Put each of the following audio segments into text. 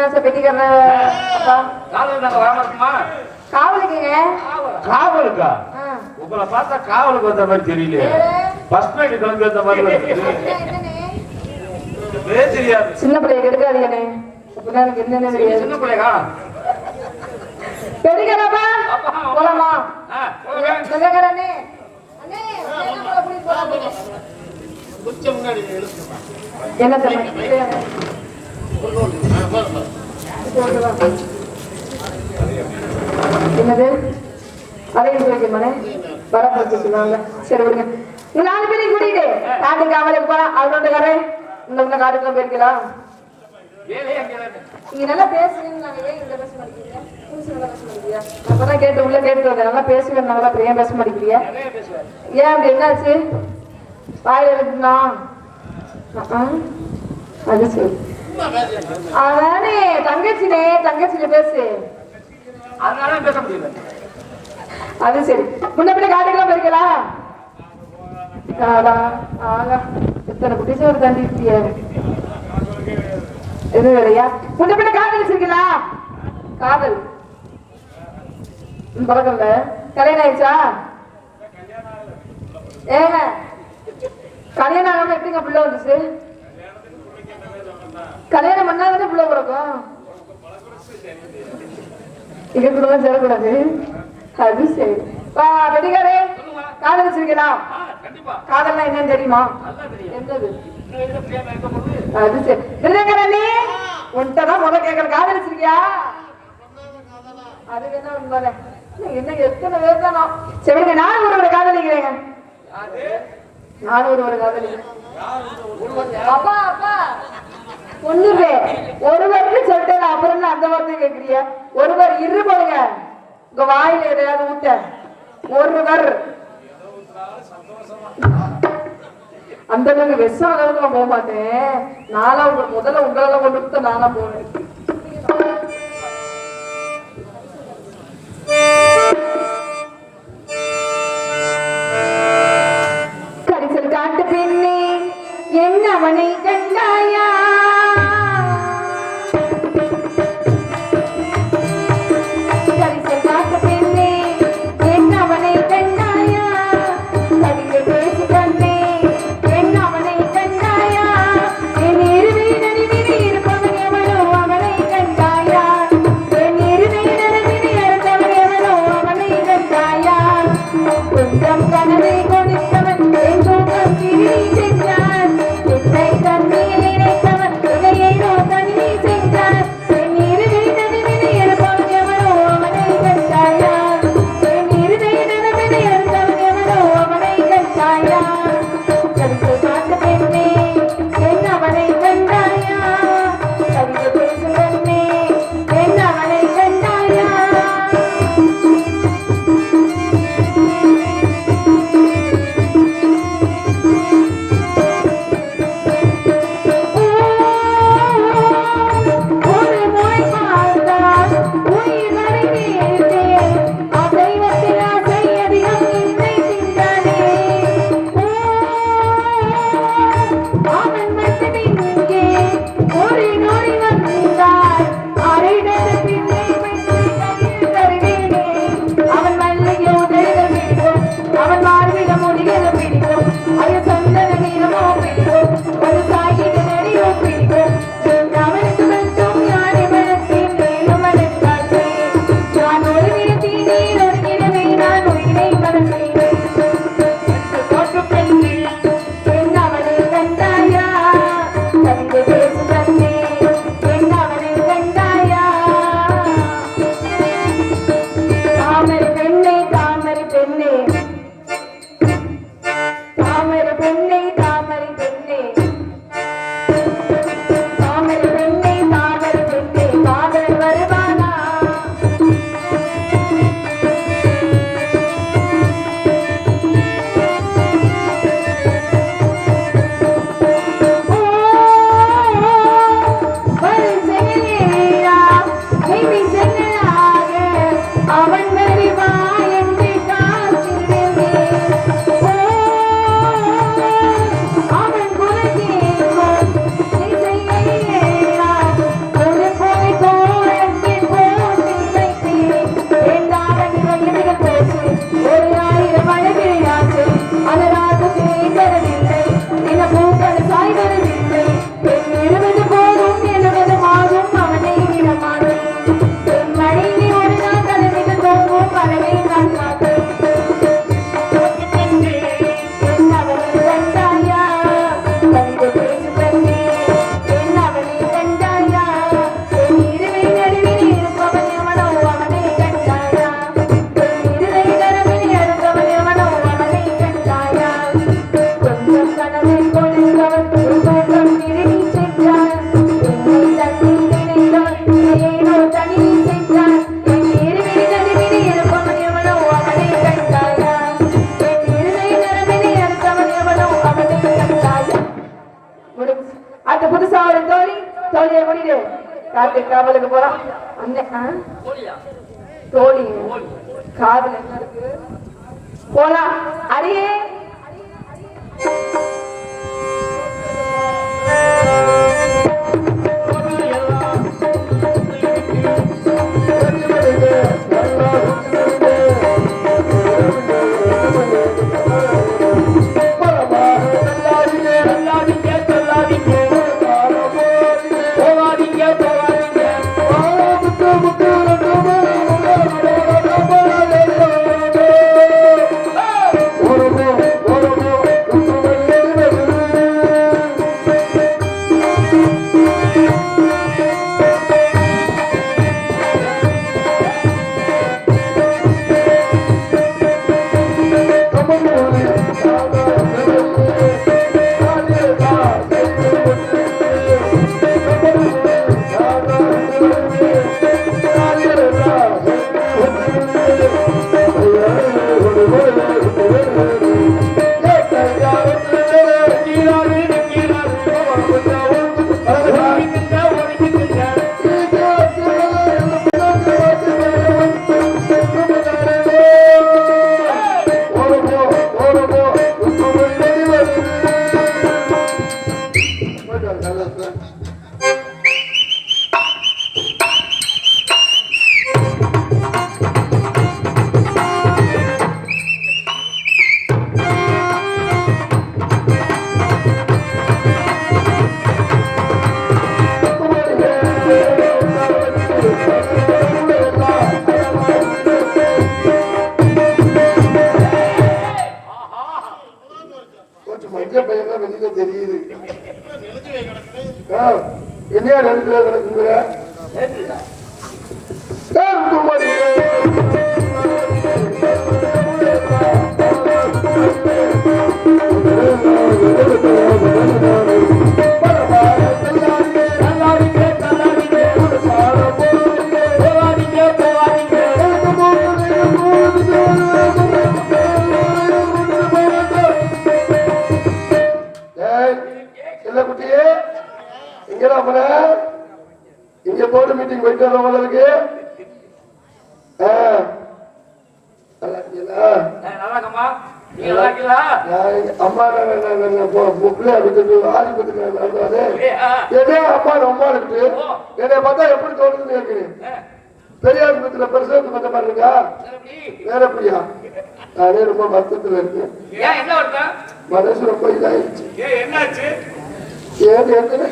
பெட்டிக்கிறேன் அப்பா. காலையில் நாங்க வராம இருக்குமா? காவலுக்குங்க. காவலுக்கா. உங்களை பார்த்தா காவலுக்கு வந்த மாதிரி தெரியலையே. ஃபர்ஸ்ட் நைட் கிளம்பி வந்த மாதிரி தெரியாது. சின்ன பிள்ளைய கெடுக்காதீங்கண்ணே. அப்படின்னா எனக்கு என்னன்னு தெரியாது. சின்ன பெருகிறப்பா அப்பா. போலாமா. பெருகிறண்ணே அண்ணே என்ன போல கூட்டிட்டு போலாம் என்ன தம்பி என்னது? அதையும் வைக்கமானே வரப்போச்சு சொன்னாங்க. சரி விடுங்க. இந்த நாலு பேரையும் கூட்டிட்டு. காட்டு காவலுக்கு போலாம். அவரோட கடை இந்த உள்ள காட்டுக்குள்ள போயிருக்கலாம் நீங்க நல்லா பேசுறீங்க நாங்க ஏன் இந்த பேச அப்பதான் கேட்டு உள்ள கேட்டு நல்லா பேசுவேன் நல்லா ஏன் பேச மாட்டேங்கிறீங்க? ஏன் அப்படி என்னாச்சு? வாயில இருக்குண்ணா அது சரி. அதானே தங்கச்சினே தங்கச்சில பேசு. அதனால பேச முடியல அது சரி. முன்ன பின்ன காட்டுக்கெல்லாம் போயிருக்கலாம் ஆடா ஆகா இத்தனை குட்டிச்சோறு தாண்டி இருக்கிய. இது வேறையா முன்ன பின்ன காதல் வச்சிருக்கீங்களா? காதல். ம், பழக்கம்ல கல்யாணம் ஆயிடுச்சா? ஏங்க கல்யாணம் ஆகாம எப்படிங்க பிள்ளை வந்துச்சு கல்யாணம் பண்ணாதானே பிள்ளை பிறக்கும் இங்க கூட சேரக்கூடாது. அது சரி. வெடிகாரே காதல் வச்சிருக்கீங்களா? காதல்னா என்னன்னு தெரியுமா? அது சரி. விருதுங்கரணி உன்கிட்ட தான் முதல்ல கேட்கற காதல் வச்சிருக்கியா? அது என்ன உண்மைதான். இன்னும் என்ன எத்தனை பேர் தானோ சரி நான் ஒருவரை காதலிக்கிறேங்க. நானும் ஒருவரை காதலிக்கிறேன். அப்பா அப்பா. ஒண்ணுமே. ஒருவருக்கு சொல்லிட்டு அப்புறம் என்ன அந்த வார்த்தை கேக்குறிய ஒருவர் இரு போடுங்க. உங்க வாயில எதையாவது ஊத்த. ஒருவர். அந்த அளவுக்கு விஷம் அளவுக்கு நான் போக மாட்டேன். நானும் முதல்ல உங்களெல்லாம் கொண்டு நானா போவேன். தோழியை முடிடு காவலுக்கு போறான் அண்ணன் தோழி காவல் என்ன இருக்கு? போலாம் அரியே Thank you. பிள்ளைகளுக்கு இங்க போர்டு மீட்டிங் போயிட்டு வர போல இருக்கு நல்லா இருக்கீங்களா? நான் எங்க அம்மா அம்மா ரொம்ப இருக்கு? என்னைய பார்த்தா எப்படி தோணுதுன்னு கேட்கிறேன் பெரிய ஆஸ்பத்திரியில பிரசவத்து பண்ண மாதிரி இருக்கா? வேற எப்படியா? நானே ரொம்ப வருத்தத்துல இருக்கேன். மனசு ரொம்ப இதாயிருச்சு ஏன் ஏற்கனவே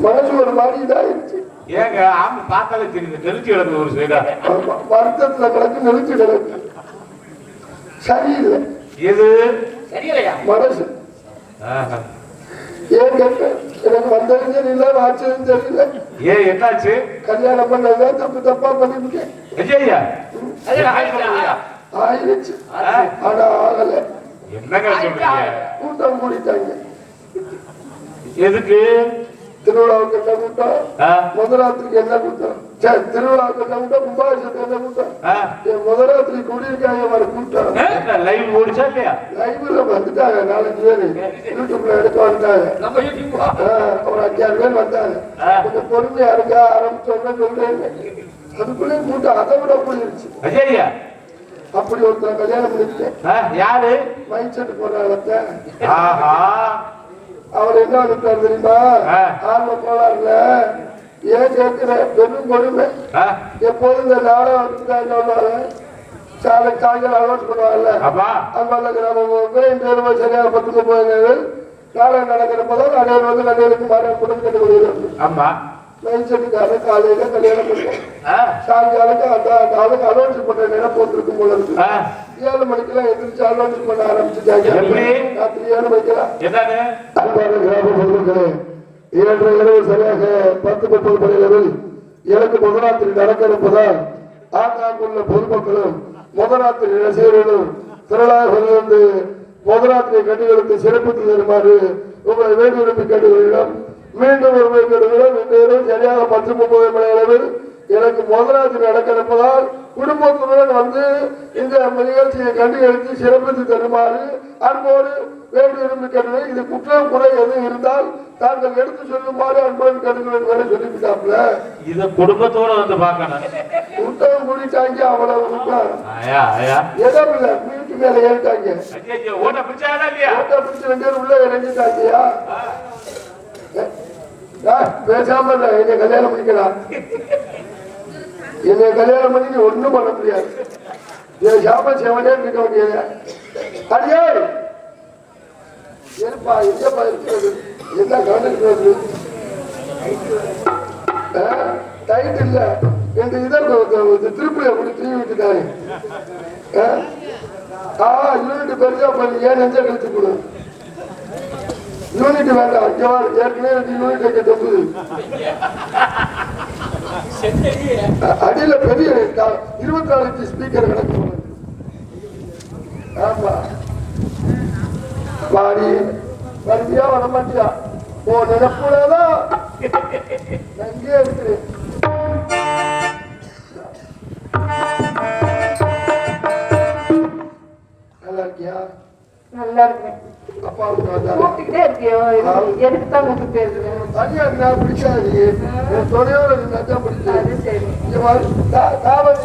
மனசு ஒரு மாதிரி இதாயிருச்சு ஏங்க ஆமா பார்த்தாலே தெரியுது தெரிஞ்சு கிடக்குது ஒரு சைடா வருத்தத்துல கிடக்கு நெருச்சு கிடக்கு சரியில்லை. எது? மனசு. ஆஹா. ஏன் எனக்கு வந்ததும் தெரியல வாச்சதும் தெரியல ஏன் என்னாச்சு? கல்யாணம் பண்ணதான் தப்பு தப்பா பண்ணிவிட்டேன் ஐயா ஆயிருச்சு ஆனா ஆகல. என்னங்க சொல்றீங்க? கூட்டம் கூடிட்டாங்க எதுக்கு? திருவிழாவுக்கு என்ன கூட்டம்? ஆ? முதலாத்திரிக்கு என்ன கூட்டம்? சரி திருவிழாவுக்கு என்ன கூட்டம்? கும்பாபிஷத்துக்கு என்ன கூட்டம்? என் முதலாத்திரி கூடியிருக்காங்க வர கூட்டம். லைவ் இல்லையா? லைவ்ல வந்துட்டாங்க நாலஞ்சு பேரு. யூடியூப்ல எடுக்க வந்துட்டாங்க. ஒரு அஞ்சாறு பேர் வந்தாங்க. கொஞ்சம் பொறுமையா இருக்க ஆரம்பிச்சோன்னு சொல்றேன் அதுக்குள்ளேயும் கூட்டம் அதை விட போயிருச்சு. ஐயா அப்படி ஒருத்தர் கல்யாணம் பண்ணிட்டேன் யாரு? மைண்ட் செட் போடுறாங்க ஆஹா. அவர் என்ன வந்துட்டார் தெரியுமா? ஆ. ஆர்வ கோளாறுல ஏன் கேட்கிற? பெரும் கொடுமை? எப்போதும் இந்த நாடகம் வந்துட்டாங்க சாலை சாயங்காலம் அலோட் பண்ணுவாங்கல்ல. அம்மால கிராமம் இந்த ரூபாய் சரியாக பத்து முப்பது நாடகம் நடக்கிறப்பதான் நடையில் வந்து நடைகளுக்கு மாற குடும்ப கட்டுப்படுகிறது ஆமா. மைண்ட் செட்டுக்காக காலையில கல்யாணம் பண்ணுவோம் ஆ? சாயங்காலத்து அந்த நாளுக்கு அலோன்ஸ் பண்ற நேரம் போட்டிருக்கும் போல இருக்கு? ஏழு மணிக்கெல்லாம் எந்திரிச்சு அலோன்ஸ் பண்ண ஆரம்பிச்சுட்டாங்க? ராத்திரி ஏழு மணிக்கெல்லாம் என்னது அன்பான கிராம பொதுமக்களே இரண்டரை இரவு சரியாக பத்து முப்பது மணி அளவில் எனக்கு முதலாத்திரி நடக்க இருப்பதால் ஆங்காங்குள்ள பொதுமக்களும் முதலாத்திரி ரசிகர்களும் திரளாக வந்து முதலாத்திரி கண்டுகளுக்கு சிறப்பித்து தருமாறு உங்களை வேண்டி விரும்பி கேட்டுக்கொள்கிறோம் மீண்டும் ஒரு கேட்டுக்கிறோம் இன்று இரவு சரியாக பத்து முப்பது மணி அளவில் எனக்கு முதலாத்திரி நடக்க இருப்பதால் குடும்பத்துடன் வந்து இந்த நிகழ்ச்சியை கண்டு எடுத்து சிறப்பித்து தருமாறு அன்போடு வேண்டு விரும்பி கேட்டுள்ளேன் இது குற்றம் குறை எதுவும் இருந்தால் தாங்கள் எடுத்து சொல்லுமாறு அன்போடு கேட்டுக்கிறேன் வேலை சொல்லிவிட்டாப்ல இத குடும்பத்தோட வந்து பார்க்கணும். குற்றம் குடிச்சாங்க அவ்வளவு ஏதோ இல்ல வீட்டு மேல ஏறிட்டாங்க. ஓட்ட பிடிச்சு ரெண்டு பேரும் உள்ள இறங்கிட்டாங்கயா பேசாம இல்ல என்னை கல்யாணம் பண்ணிக்கலாம். என்னை கல்யாணம் பண்ணி நீ ஒண்ணும் பண்ண முடியாது. என் சாப்ப செவனே இருக்க வேண்டியது. அடியே! ஏன்பா எங்கப்பா இருக்கிறது? என்ன கவனிக்கிறது டைட் இல்ல. இந்த இதை திருப்பி அப்படி தீ விட்டுட்டாரு. ஆ யூனிட் பெருசா பண்ணி ஏன் நெஞ்ச கழிச்சு கொடு யூனிட் வேண்டாம் வா, ஏற்கனவே ரெண்டு யூனிட் வைக்க தொங்குது அடியில பெரிய இருபத்தி நாலு இன்ச்சு ஸ்பீக்கர் கிடக்கு. ஆமா. வாடி. வருவியா வர மாட்டியா ஓ நினைப்புலதான் நான் இங்கே இருக்கிறேன் நல்லா இருக்கியா? நல்லா இருக்கேன். கூப்பிட்டுக்கிட்டே இருக்கியோ எதுக்கு தான் கூப்பிட்டுட்டே இருக்கேன் தனியா பிடிக்காது என் துணையோட இருந்தா சரி தாவணி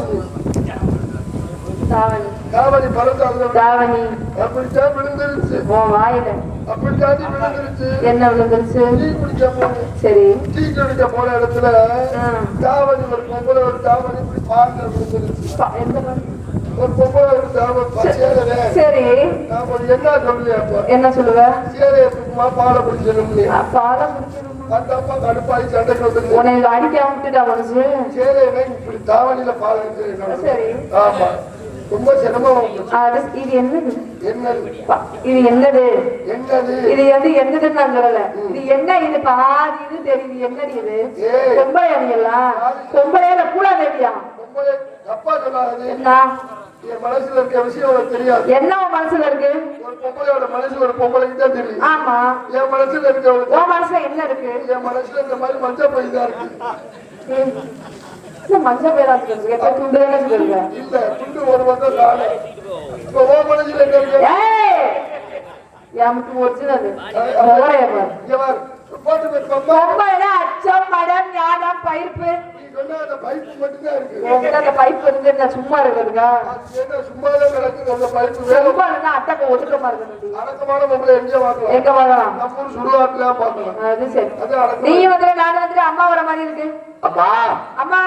தாவணி தாவணி பறந்தாங்க தாவணி அப்படித்தான் விழுந்துருச்சு உன் வாயில அப்படித்தாண்டி விழுந்துருச்சு என்ன விழுந்துருச்சு டீ குடிக்க சரி டீ குடிக்க போன இடத்துல தாவணி ஒரு பொம்பளை ஒரு தாவணி இப்படி பாருங்க விழுந்துருச்சு எந்த மாதிரி? ஒரு பொம்பளை சரி. என்ன அப்ப? என்ன பாலை ஆ, பாலம் குடிக்கணுமா? அந்த அம்மா கடுப்பாய் சண்டைக்கு வந்து உன்னை அடிக்காம விட்டுட்டா மனுஷு. சேலையில இப்படி தாவணியில பால் சரி. ஆமா. ரொம்ப சிரமம் இது என்னது? இது என்னது? இது வந்து என்னதுன்னு நான் சொல்லல. இது என்ன இது? பாதி இது தெரியுது. என்னது இது. பொம்பளை அடியெல்லாம் பொம்பளையில கூடாதேவியா பொம்பளை தப்பா சொல்லாது என்ன? என் மனசுல இருக்க விஷயம் உனக்கு தெரியாது. என்ன உன் மனசுல இருக்கு? ஒரு பொம்பளையோட மனசு ஒரு பொம்பளைக்கு தான் தெரியும் ஆமா. என் மனசுல இருக்க உன் மனசுல என்ன இருக்கு? என் மனசுல இந்த மாதிரி மஞ்சள் பை தான் இருக்கு. மஞ்சள் பேரா இருக்கு துண்டு இல்ல துண்டு ஒரு பக்கம் நாலு இப்ப உன் மனசுல என்ன இருக்கு ஏய்! எமக்கு ஒரிஜினல் பொம்பளை அச்சம் மடம் ஞானம் சொன்ன அந்த பைப்பு. மட்டும்தான் இருக்கு அந்த பைப் இருந்து நான் சும்மா சும்மாதான் கிடக்குது அந்த பைப்பு ரொம்ப இருந்தா அட்டை ஒதுக்கமா இருக்கணும் அடக்கமான பொம்பளை எங்கே பார்க்கலாம் எங்க வாங்கலாம் நம்ம சுடுகாட்டுல பார்க்கலாம் அது சரி. அது அடக்கம் நீ வந்துட்டு நான் வந்துட்டு அம்மா வர மாதிரி இருக்கு. அம்மா. அம்மா.